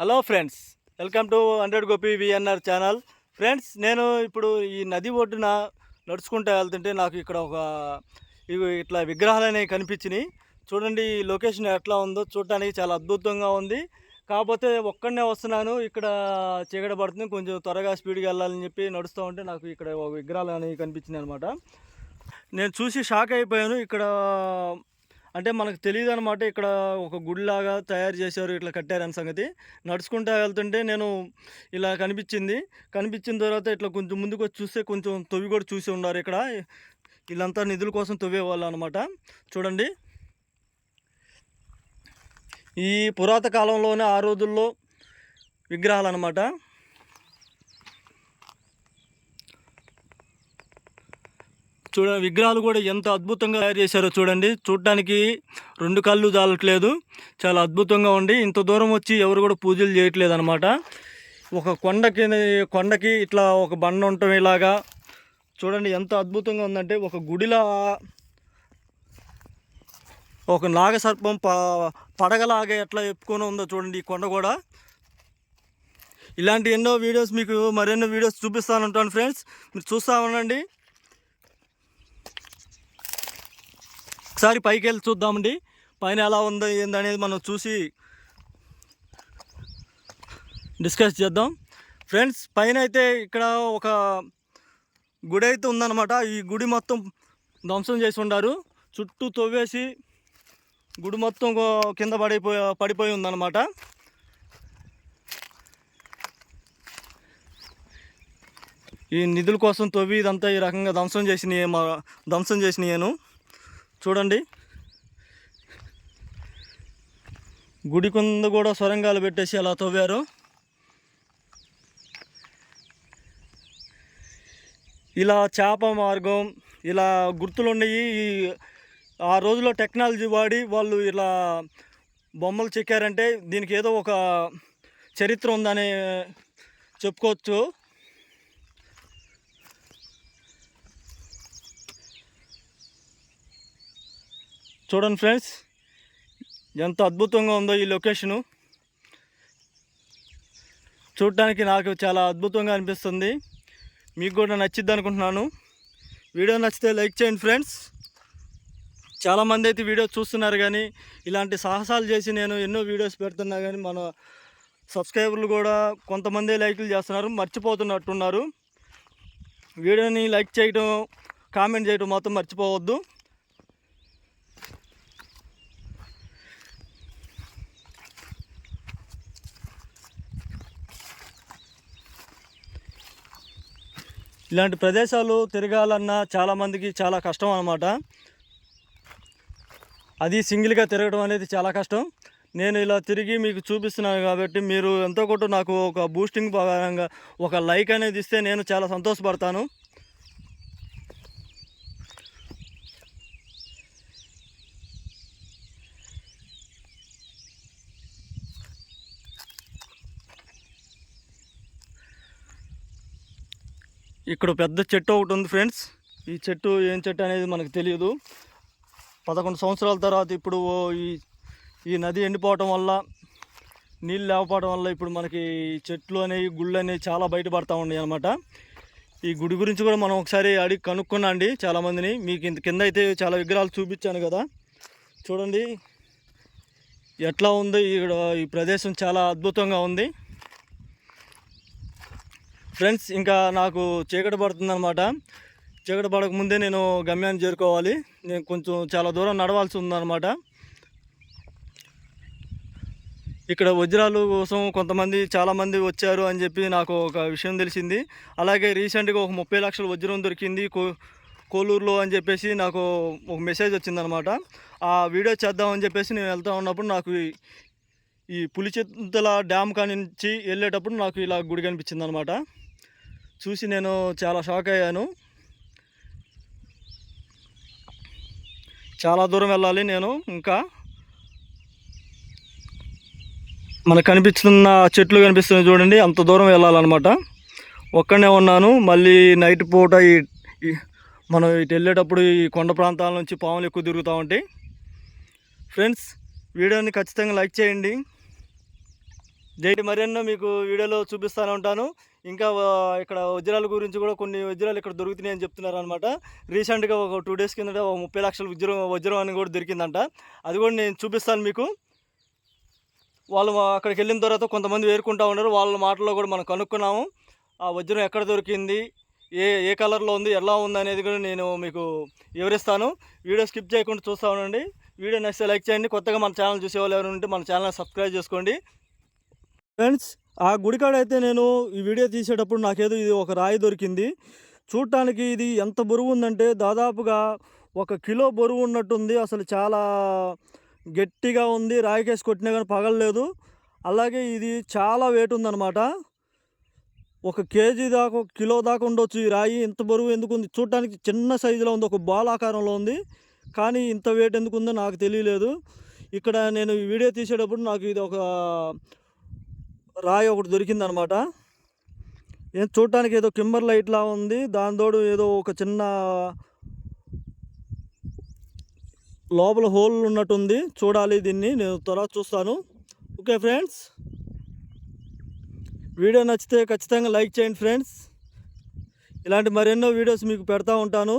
Hello friends welcome to hundred Gopi V N R channel. Friends నేను ఇప్పుడు ఈ నది ఒడ్డున నడుచుకుంటూ వెళ్తుంటే నాకు ఇక్కడ ఒక ఇవి ఇట్లా విగ్రహాలు అనేవి కనిపించినాయి. చూడండి ఈ లొకేషన్ ఎట్లా ఉందో చూడటానికి చాలా అద్భుతంగా ఉంది. కాకపోతే ఒక్కడనే వస్తున్నాను ఇక్కడ చీకట పడుతుంది కొంచెం త్వరగా స్పీడ్గా వెళ్ళాలని చెప్పి నడుస్తూ ఉంటే నాకు ఇక్కడ ఒక విగ్రహాలు అనేవి కనిపించినాయి అనమాట నేను చూసి షాక్ అయిపోయాను ఇక్కడ అంటే మనకు తెలియదు అనమాట ఇక్కడ ఒక గుడిలాగా తయారు చేశారు ఇట్లా కట్టారని సంగతి. నడుచుకుంటూ వెళ్తుంటే నేను ఇలా కనిపించింది. కనిపించిన తర్వాత ఇట్లా కొంచెం ముందుకు వచ్చి చూస్తే కొంచెం తొవి కూడా చూసి ఉన్నారు ఇక్కడ. వీళ్ళంతా నిధుల కోసం తవ్వేవాళ్ళు అనమాట చూడండి. ఈ పురాత కాలంలోనే ఆ రోజుల్లో విగ్రహాలు అనమాట చూడ విగ్రహాలు కూడా ఎంత అద్భుతంగా తయారు చేశారో చూడండి. చూడటానికి రెండు కళ్ళు చాలట్లేదు చాలా అద్భుతంగా ఉండి ఇంత దూరం వచ్చి ఎవరు కూడా పూజలు చేయట్లేదు అనమాట ఒక కొండకి కొండకి ఇట్లా ఒక బండ ఉండటం ఇలాగా. చూడండి ఎంత అద్భుతంగా ఉందంటే ఒక గుడిలా ఒక నాగసర్పం ప పడగలాగా ఎట్లా చెప్పుకొని ఉందో చూడండి ఈ కొండ కూడా. ఇలాంటి ఎన్నో వీడియోస్ మీకు మరెన్నో వీడియోస్ చూపిస్తాను ఉంటాను ఫ్రెండ్స్. మీరు చూస్తూ ఉండండి. ఒకసారి పైకి వెళ్ళి చూద్దామండి. పైన ఎలా ఉందో ఏందనేది మనం చూసి డిస్కస్ చేద్దాం. ఫ్రెండ్స్ పైన అయితే ఇక్కడ ఒక గుడి అయితే ఉందన్నమాట. ఈ గుడి మొత్తం ధ్వంసం చేసి ఉండారు. చుట్టూ తవ్వేసి గుడి మొత్తం కింద పడిపోయి పడిపోయి ఉందన్నమాట. ఈ నిధుల కోసం తవ్వి ఇదంతా ఈ రకంగా ధ్వంసం చేసినాయి మా ధ్వంసం చేసినాయను. చూడండి. గుడి కింద కూడా సొరంగాలు పెట్టేసి అలా తవ్వారు. ఇలా చేప మార్గం ఇలా గుర్తులు ఉన్నాయి. ఈ ఆ రోజుల్లో టెక్నాలజీ వాడి వాళ్ళు ఇలా బొమ్మలు చెక్కారంటే దీనికి ఏదో ఒక చరిత్ర ఉందని చెప్పుకోవచ్చు. చూడండి ఫ్రెండ్స్ ఎంత అద్భుతంగా ఉందో ఈ లొకేషను. చూడటానికి నాకు చాలా అద్భుతంగా అనిపిస్తుంది. మీకు కూడా నచ్చిద్ది అనుకుంటున్నాను. వీడియో నచ్చితే లైక్ చేయండి ఫ్రెండ్స్. చాలామంది అయితే వీడియో చూస్తున్నారు కానీ ఇలాంటి సాహసాలు చేసి నేను ఎన్నో వీడియోస్ పెడుతున్నా కానీ మన సబ్స్క్రైబర్లు కూడా కొంతమంది లైక్లు చేస్తున్నారు మర్చిపోతున్నట్టున్నారు. వీడియోని లైక్ చేయడం కామెంట్ చేయడం మాత్రం మర్చిపోవద్దు. ఇలాంటి ప్రదేశాలు తిరగాలన్నా చాలామందికి చాలా కష్టం అన్నమాట. అది సింగిల్గా తిరగడం అనేది చాలా కష్టం. నేను ఇలా తిరిగి మీకు చూపిస్తున్నాను కాబట్టి మీరు ఎంతో కొట్టు నాకు ఒక బూస్టింగ్ ఒక లైక్ అనేది ఇస్తే నేను చాలా సంతోషపడతాను. ఇక్కడ పెద్ద చెట్టు ఒకటి ఉంది ఫ్రెండ్స్. ఈ చెట్టు ఏం చెట్టు అనేది మనకు తెలియదు. పదకొండు సంవత్సరాల తర్వాత ఇప్పుడు ఓ ఈ ఈ నది ఎండిపోవటం వల్ల నీళ్ళు లేకపోవడం వల్ల ఇప్పుడు మనకి చెట్లు అనేవి గుళ్ళు అనేవి చాలా బయటపడతా ఉన్నాయి అనమాట ఈ గుడి గురించి కూడా మనం ఒకసారి అడిగి కనుక్కున్నా అండి చాలామందిని. మీకు ఇంత కింద అయితే చాలా విగ్రహాలు చూపించాను కదా. చూడండి. ఎట్లా ఉంది? ఇక్కడ ఈ ప్రదేశం చాలా అద్భుతంగా ఉంది. ఫ్రెండ్స్ ఇంకా నాకు చీకటి పడుతుందనమాట చీకటి పడక ముందే నేను గమ్యాన్ని చేరుకోవాలి. నేను కొంచెం చాలా దూరం నడవాల్సి ఉందన్నమాట. ఇక్కడ వజ్రాలు కోసం కొంతమంది చాలామంది వచ్చారు అని చెప్పి నాకు ఒక విషయం తెలిసింది. అలాగే రీసెంట్గా ఒక ముప్పై లక్షల వజ్రం దొరికింది కో కోలూరులో అని చెప్పేసి నాకు ఒక మెసేజ్ వచ్చిందనమాట ఆ వీడియో చేద్దామని చెప్పేసి నేను వెళ్తా ఉన్నప్పుడు నాకు ఈ- ఈ పులిచింతల డ్యామ్ కానించి వెళ్ళేటప్పుడు నాకు ఇలా గుడి కనిపించింది అనమాట చూసి నేను చాలా షాక్ అయ్యాను. చాలా దూరం వెళ్ళాలి నేను ఇంకా. మనకు కనిపిస్తున్న చెట్లు కనిపిస్తున్నాయి చూడండి అంత దూరం వెళ్ళాలన్నమాట. ఒక్కడనే ఉన్నాను మళ్ళీ నైట్ పూట ఈ ఈ- మనం ఇటు వెళ్ళేటప్పుడు ఈ కొండ ప్రాంతాల నుంచి పాములు ఎక్కువ తిరుగుతూ ఉంటాయి. ఫ్రెండ్స్ వీడియోని ఖచ్చితంగా లైక్ చేయండి. జైటి మరెన్నో మీకు వీడియోలో చూపిస్తూనే ఉంటాను. ఇంకా ఇక్కడ వజ్రాల గురించి కూడా కొన్ని వజ్రాలు ఇక్కడ దొరుకుతున్నాయి అని చెప్తున్నారు అనమాట రీసెంట్గా ఒక టూ డేస్ కిందట ఒక ముప్పై లక్షల వజ్రం వజ్రం అని కూడా దొరికిందంట. అది కూడా నేను చూపిస్తాను మీకు. వాళ్ళు అక్కడికి వెళ్ళిన తర్వాత కొంతమంది వేరుకుంటా ఉన్నారు. వాళ్ళ మాటల్లో కూడా మనం కనుక్కున్నాము. ఆ వజ్రం ఎక్కడ దొరికింది? ఏ ఏ కలర్లో ఉంది? ఎలా ఉంది అనేది కూడా నేను మీకు వివరిస్తాను. వీడియో స్కిప్ చేయకుండా చూస్తూ ఉండండి. వీడియో నచ్చితే లైక్ చేయండి. కొత్తగా మన ఛానల్ చూసేవాళ్ళు ఎవరు ఉంటే మన ఛానల్ సబ్స్క్రైబ్ చేసుకోండి. ఫ్రెండ్స్ ఆ గుడికాడ అయితే నేను ఈ వీడియో తీసేటప్పుడు నాకేదో ఇది ఒక రాయి దొరికింది. చూడటానికి ఇది ఎంత బరువు ఉందంటే దాదాపుగా ఒక కిలో బరువు ఉన్నట్టుంది అసలు చాలా గట్టిగా ఉంది. రాయికేసి కొట్టినా కానీ పగలలేదు అలాగే ఇది చాలా వెయిట్ ఉందన్నమాట ఒక కేజీ దాకా ఒక కిలో దాకా ఉండొచ్చు ఈ రాయి. ఇంత బరువు ఎందుకు ఉంది చూడటానికి చిన్న సైజులో ఉంది. ఒక బాల్ ఆకారంలో ఉంది. కానీ ఇంత వెయిట్ ఎందుకు ఉందో నాకు తెలియలేదు. ఇక్కడ నేను ఈ వీడియో తీసేటప్పుడు నాకు ఇది ఒక రాయి ఒకటి దొరికిందనమాట. ఏం చూడటానికి ఏదో కింబర్ లైట్లా ఉంది. దాని తోడు ఏదో ఒక చిన్న లోపల హోల్ ఉన్నట్టుంది. చూడాలి దీన్ని. నేను తర్వాత చూస్తాను. Okay friends. వీడియో నచ్చితే ఖచ్చితంగా లైక్ చేయండి ఫ్రెండ్స్. ఇలాంటి మరెన్నో వీడియోస్ మీకు పెడతా ఉంటాను.